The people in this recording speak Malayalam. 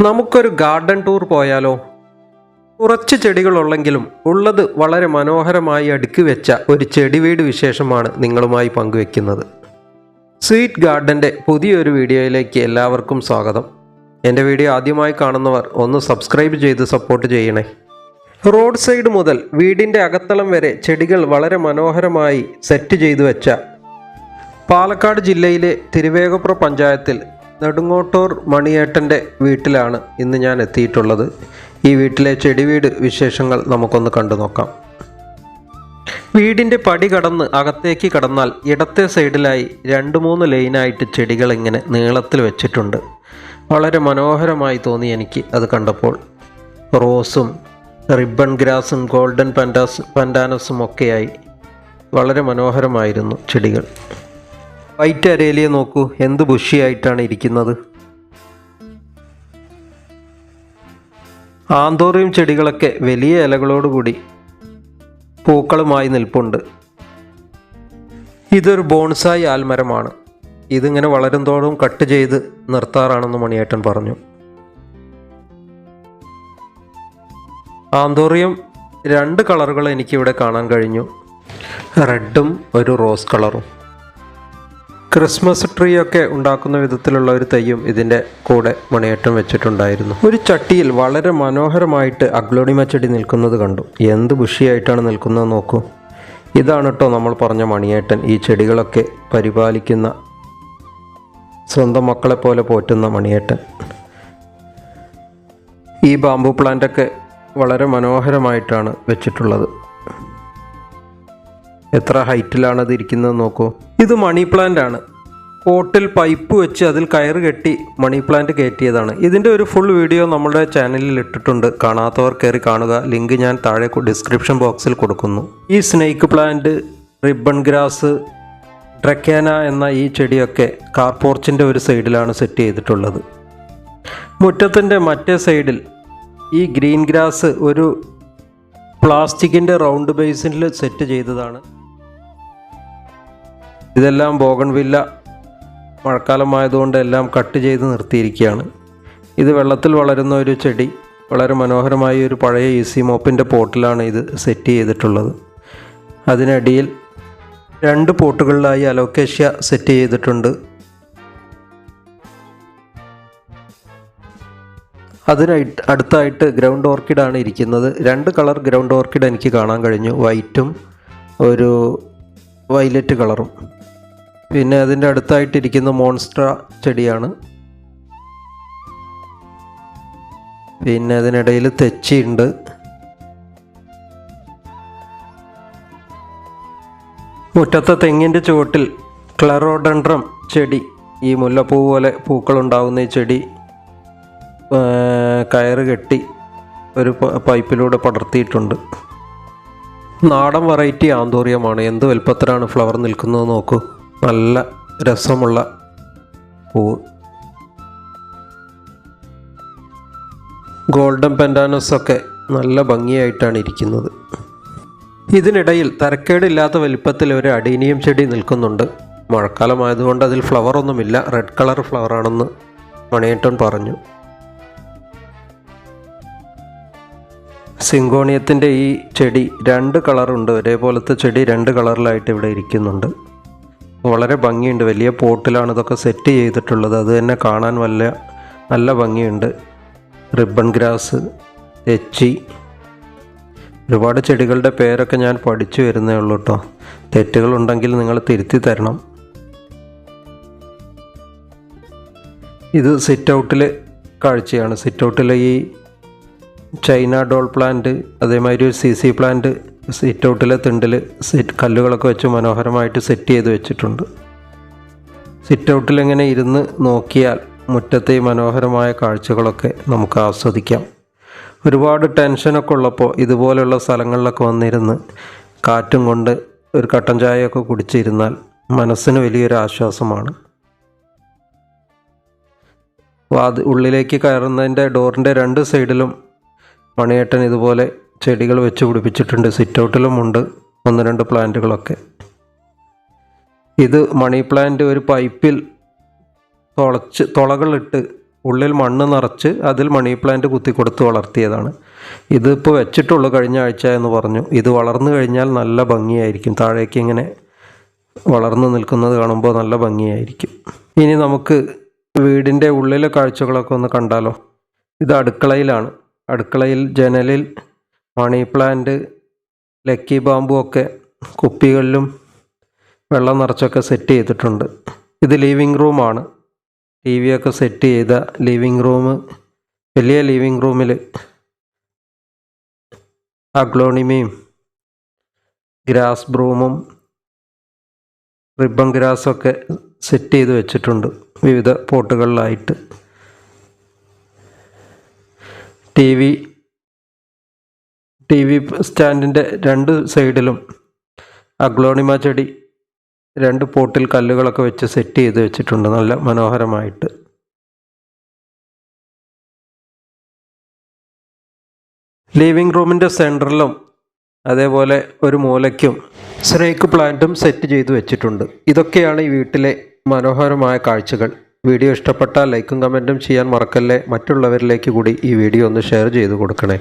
നമുക്കൊരു ഗാർഡൻ ടൂർ പോയാലോ? കുറച്ച് ചെടികളുള്ളെങ്കിലും ഉള്ളത് വളരെ മനോഹരമായി അടുക്കി വെച്ച ഒരു ചെടി വീട് വിശേഷമാണ് നിങ്ങളുമായി പങ്കുവെക്കുന്നത്. സ്വീറ്റ് ഗാർഡന്റെ പുതിയൊരു വീഡിയോയിലേക്ക് എല്ലാവർക്കും സ്വാഗതം. എന്റെ വീഡിയോ ആദ്യമായി കാണുന്നവർ ഒന്ന് സബ്സ്ക്രൈബ് ചെയ്ത് സപ്പോർട്ട് ചെയ്യണേ. റോഡ് സൈഡ് മുതൽ വീടിന്റെ അകത്തളം വരെ ചെടികൾ വളരെ മനോഹരമായി സെറ്റ് ചെയ്തു വെച്ച പാലക്കാട് ജില്ലയിലെ തിരുവേഗപ്പുറ പഞ്ചായത്തിൽ നെടുങ്ങോട്ടൂർ മണിയേട്ടന്റെ വീട്ടിലാണ് ഇന്ന് ഞാൻ എത്തിയിട്ടുള്ളത്. ഈ വീട്ടിലെ ചെടി വീട് വിശേഷങ്ങൾ നമുക്കൊന്ന് കണ്ടു നോക്കാം. വീടിന്റെ പടി കടന്ന് അകത്തേക്ക് കടന്നാൽ ഇടത്തെ സൈഡിലായി രണ്ട് മൂന്ന് ലൈനായിട്ട് ചെടികൾ ഇങ്ങനെ നീളത്തിൽ വെച്ചിട്ടുണ്ട്. വളരെ മനോഹരമായി തോന്നി എനിക്ക് അത് കണ്ടപ്പോൾ. റോസും റിബൺ ഗ്രാസും ഗോൾഡൻ പൻഡാസ് പൻഡാനസും ഒക്കെയായി. വളരെ മനോഹരമായിരുന്നു ചെടികൾ. വൈറ്റ് അരേലിയെ നോക്കൂ. എന്ത് ബുഷിയായിട്ടാണ് ഇരിക്കുന്നത്? ആന്തോറിയം ചെടികളൊക്കെ വലിയ ഇലകളോടുകൂടി പൂക്കളുമായി നിൽപ്പുണ്ട്. ഇതൊരു ബോൺസായി ആൽമരമാണ്. ഇതിങ്ങനെ വളരും തോറും കട്ട് ചെയ്ത് നിർത്താറാണെന്ന് മണിയേട്ടൻ പറഞ്ഞു. ആന്തോറിയം രണ്ട് കളറുകൾ എനിക്കിവിടെ കാണാൻ കഴിഞ്ഞു. റെഡും ഒരു റോസ് കളറും. ക്രിസ്മസ് ട്രീ ഒക്കെ ഉണ്ടാക്കുന്ന വിധത്തിലുള്ള ഒരു തയ്യും ഇതിന്റെ കൂടെ മണിയേറ്റം വെച്ചിട്ടുണ്ടായിരുന്നു. ഒരു ചട്ടിയിൽ വളരെ മനോഹരമായിട്ട് അഗ്ലോണിമ ചെടി നിൽക്കുന്നത് കണ്ടു. എന്ത് ബുഷിയായിട്ടാണ് നിൽക്കുന്നത് നോക്കൂ. ഇതാണ് കേട്ടോ നമ്മൾ പറഞ്ഞ മണിയേട്ടൻ ഈ ചെടികളൊക്കെ പരിപാലിക്കുന്ന സ്വന്തം മക്കളെ പോലെ പോറ്റുന്ന മണിയേട്ടൻ ഈ ബാമ്പു പ്ലാന്റൊക്കെ വളരെ മനോഹരമായിട്ടാണ് വെച്ചിട്ടുള്ളത്. എത്ര ഹൈറ്റിലാണ് അത് ഇരിക്കുന്നത് നോക്കൂ. ഇത് മണി പ്ലാന്റ് ആണ്. കോട്ടിൽ പൈപ്പ് വെച്ച് അതിൽ കയറ് കെട്ടി മണി പ്ലാന്റ് കയറ്റിയതാണ്. ഇതിന്റെ ഒരു ഫുൾ വീഡിയോ നമ്മുടെ ചാനലിൽ ഇട്ടിട്ടുണ്ട്. കാണാത്തവർ കയറി കാണുക. ലിങ്ക് ഞാൻ താഴെ ഡിസ്ക്രിപ്ഷൻ ബോക്സിൽ കൊടുക്കുന്നു. ഈ snake plant ribbon grass dracaena എന്ന ഈ ചെടിയൊക്കെ കാർപോർച്ചിന്റെ ഒരു സൈഡിലാണ് സെറ്റ് ചെയ്തിട്ടുള്ളത്. മുറ്റത്തിന്റെ മറ്റേ സൈഡിൽ ഈ ഗ്രീൻ ഗ്രാസ് ഒരു പ്ലാസ്റ്റിക്കിന്റെ റൗണ്ട് ബേസിൽ സെറ്റ് ചെയ്തതാണ്. ഇതെല്ലാം ബോഗൺവില്ല മഴക്കാലമായതുകൊണ്ട് എല്ലാം കട്ട് ചെയ്ത് നിർത്തിയിരിക്കുകയാണ്. ഇത് വെള്ളത്തിൽ വളരുന്ന ഒരു ചെടി വളരെ മനോഹരമായ ഒരു പഴയ ഇ സി മോപ്പിന്റെ പോട്ടിലാണ് ഇത് സെറ്റ് ചെയ്തിട്ടുള്ളത്. അതിനടിയിൽ രണ്ട് പോട്ടുകളിലായി അലോക്കേഷ്യ സെറ്റ് ചെയ്തിട്ടുണ്ട്. അതിന് അടുത്തായിട്ട് ഗ്രൗണ്ട് ഓർക്കിഡാണ് ഇരിക്കുന്നത്. രണ്ട് കളർ ഗ്രൗണ്ട് ഓർക്കിഡ് എനിക്ക് കാണാൻ കഴിഞ്ഞു. വൈറ്റും ഒരു വയലറ്റ് കളറും. പിന്നെ അതിന്റെ അടുത്തായിട്ടിരിക്കുന്ന മോൺസ്ട്ര ചെടിയാണ്. പിന്നെ അതിനിടയിൽ തെച്ചിയുണ്ട്. മുറ്റത്തെ തെങ്ങിന്റെ ചുവട്ടിൽ ക്ലറോഡൻഡ്രം ചെടി ഈ മുല്ലപ്പൂ പോലെ പൂക്കളുണ്ടാകുന്ന ഈ ചെടി കയറ് കെട്ടി ഒരു പൈപ്പിലൂടെ പടർത്തിയിട്ടുണ്ട്. നാടൻ വെറൈറ്റി ആന്തോറിയമാണ്. എന്ത് വലുപ്പത്തിലാണ് ഫ്ലവർ നിൽക്കുന്നത് നോക്കൂ. നല്ല രസമുള്ള പൂവ് ഗോൾഡൻ പെൻഡാനസ് ഒക്കെ നല്ല ഭംഗിയായിട്ടാണ് ഇരിക്കുന്നത്. ഇതിനിടയിൽ തരക്കേടില്ലാത്ത വലിപ്പത്തിൽ ഒരു അടീനിയം ചെടി നിൽക്കുന്നുണ്ട്. മഴക്കാലമായതുകൊണ്ട് അതിൽ ഫ്ലവറൊന്നുമില്ല റെഡ് കളർ ഫ്ലവറാണെന്ന് മണിയേട്ടൻ പറഞ്ഞു. സിങ്കോണിയത്തിന്റെ ഈ ചെടി രണ്ട് കളറുണ്ട്. ഒരേപോലത്തെ ചെടി രണ്ട് കളറിലായിട്ട് ഇവിടെ ഇരിക്കുന്നുണ്ട്. വളരെ ഭംഗിയുണ്ട്. വലിയ പോട്ടിലാണ് ഇതൊക്കെ സെറ്റ് ചെയ്തിട്ടുള്ളത്. അത് തന്നെ കാണാൻ വല്ല നല്ല ഭംഗിയുണ്ട്. റിബൺ ഗ്രാസ് തെച്ചി. ഒരുപാട് ചെടികളുടെ പേരൊക്കെ ഞാൻ പഠിച്ചു വരുന്നേ ഉള്ളൂ കേട്ടോ. തെറ്റുകളുണ്ടെങ്കിൽ നിങ്ങൾ തിരുത്തി തരണം. ഇത് സിറ്റ് കാഴ്ചയാണ്. സിറ്റ് ഔട്ടിലെ ഈ ചൈന ഡോൾ പ്ലാന്റ് അതേമാതിരി ഒരു സി സി പ്ലാന്റ് സിറ്റ് ഔട്ടിലെ തിണ്ടിൽ സെറ്റ് കല്ലുകളൊക്കെ വെച്ച് മനോഹരമായിട്ട് സെറ്റ് ചെയ്ത് വെച്ചിട്ടുണ്ട്. സിറ്റ് ഔട്ടിൽ ഇങ്ങനെ ഇരുന്ന് നോക്കിയാൽ മുറ്റത്തെ മനോഹരമായ കാഴ്ചകളൊക്കെ നമുക്ക് ആസ്വദിക്കാം. ഒരുപാട് ടെൻഷനൊക്കെ ഉള്ളപ്പോൾ ഇതുപോലെയുള്ള സ്ഥലങ്ങളിലൊക്കെ വന്നിരുന്ന് കാറ്റും കൊണ്ട് ഒരു കട്ടൻ ചായയൊക്കെ കുടിച്ചിരുന്നാൽ മനസ്സിന് വലിയൊരു ആശ്വാസമാണ്. വാത് ഉള്ളിലേക്ക് കയറുന്നതിന്റെ ഡോറിന്റെ രണ്ട് സൈഡിലും മണിയേട്ടൻ ഇതുപോലെ ചെടികൾ വെച്ച് പിടിപ്പിച്ചിട്ടുണ്ട്. സിറ്റൗട്ടിലും ഉണ്ട്. ഒന്ന് രണ്ട് പ്ലാന്റുകളൊക്കെ. ഇത് മണി പ്ലാന്റ് ഒരു പൈപ്പിൽ തുളച്ച് തുളകളിട്ട് ഉള്ളിൽ മണ്ണ് നിറച്ച് അതിൽ മണി പ്ലാന്റ് കുത്തി കൊടുത്ത് വളർത്തിയതാണ്. ഇതിപ്പോൾ വെച്ചിട്ടുള്ളൂ കഴിഞ്ഞ ആഴ്ച എന്ന് പറഞ്ഞു. ഇത് വളർന്നു കഴിഞ്ഞാൽ നല്ല ഭംഗിയായിരിക്കും. താഴേക്ക് ഇങ്ങനെ വളർന്നു നിൽക്കുന്നത് കാണുമ്പോൾ നല്ല ഭംഗിയായിരിക്കും. ഇനി നമുക്ക് വീടിന്റെ ഉള്ളിലെ കാഴ്ചകളൊക്കെ ഒന്ന് കണ്ടാലോ? ഇത് അടുക്കളയിലാണ്. അടുക്കളയിൽ ജനലിൽ മണി പ്ലാന്റ് ലക്കി ബാമ്പു ഒക്കെ കുപ്പികളിലും വെള്ളം നിറച്ചൊക്കെ സെറ്റ് ചെയ്തിട്ടുണ്ട്. ഇത് ലിവിങ് റൂമാണ് ടി ഒക്കെ സെറ്റ് ചെയ്ത ലിവിങ് റൂം വലിയ ലിവിങ് റൂമിൽ അഗ്ലോണിമയും ഗ്രാസ് ബ്രൂമും റിബൺ ഗ്രാസൊക്കെ സെറ്റ് ചെയ്ത് വെച്ചിട്ടുണ്ട് വിവിധ പോട്ടുകളിലായിട്ട്. ടി വി ടി വി സ്റ്റാൻഡിന്റെ രണ്ട് സൈഡിലും അഗ്ലോണിമ ചെടി രണ്ട് പോട്ടിൽ കല്ലുകളൊക്കെ വെച്ച് സെറ്റ് ചെയ്ത് വെച്ചിട്ടുണ്ട് നല്ല മനോഹരമായിട്ട്. ലിവിംഗ് റൂമിന്റെ സെന്ററിലും അതേപോലെ ഒരു മൂലയ്ക്കും സ്നേക്ക് പ്ലാന്റും സെറ്റ് ചെയ്ത് വെച്ചിട്ടുണ്ട്. ഇതൊക്കെയാണ് ഈ വീട്ടിലെ മനോഹരമായ കാഴ്ചകൾ. വീഡിയോ ഇഷ്ടപ്പെട്ടാൽ ലൈക്കും കമന്റും ചെയ്യാൻ മറക്കല്ലേ. മറ്റുള്ളവരിലേക്ക് കൂടി ഈ വീഡിയോ ഒന്ന് ഷെയർ ചെയ്ത് കൊടുക്കണേ.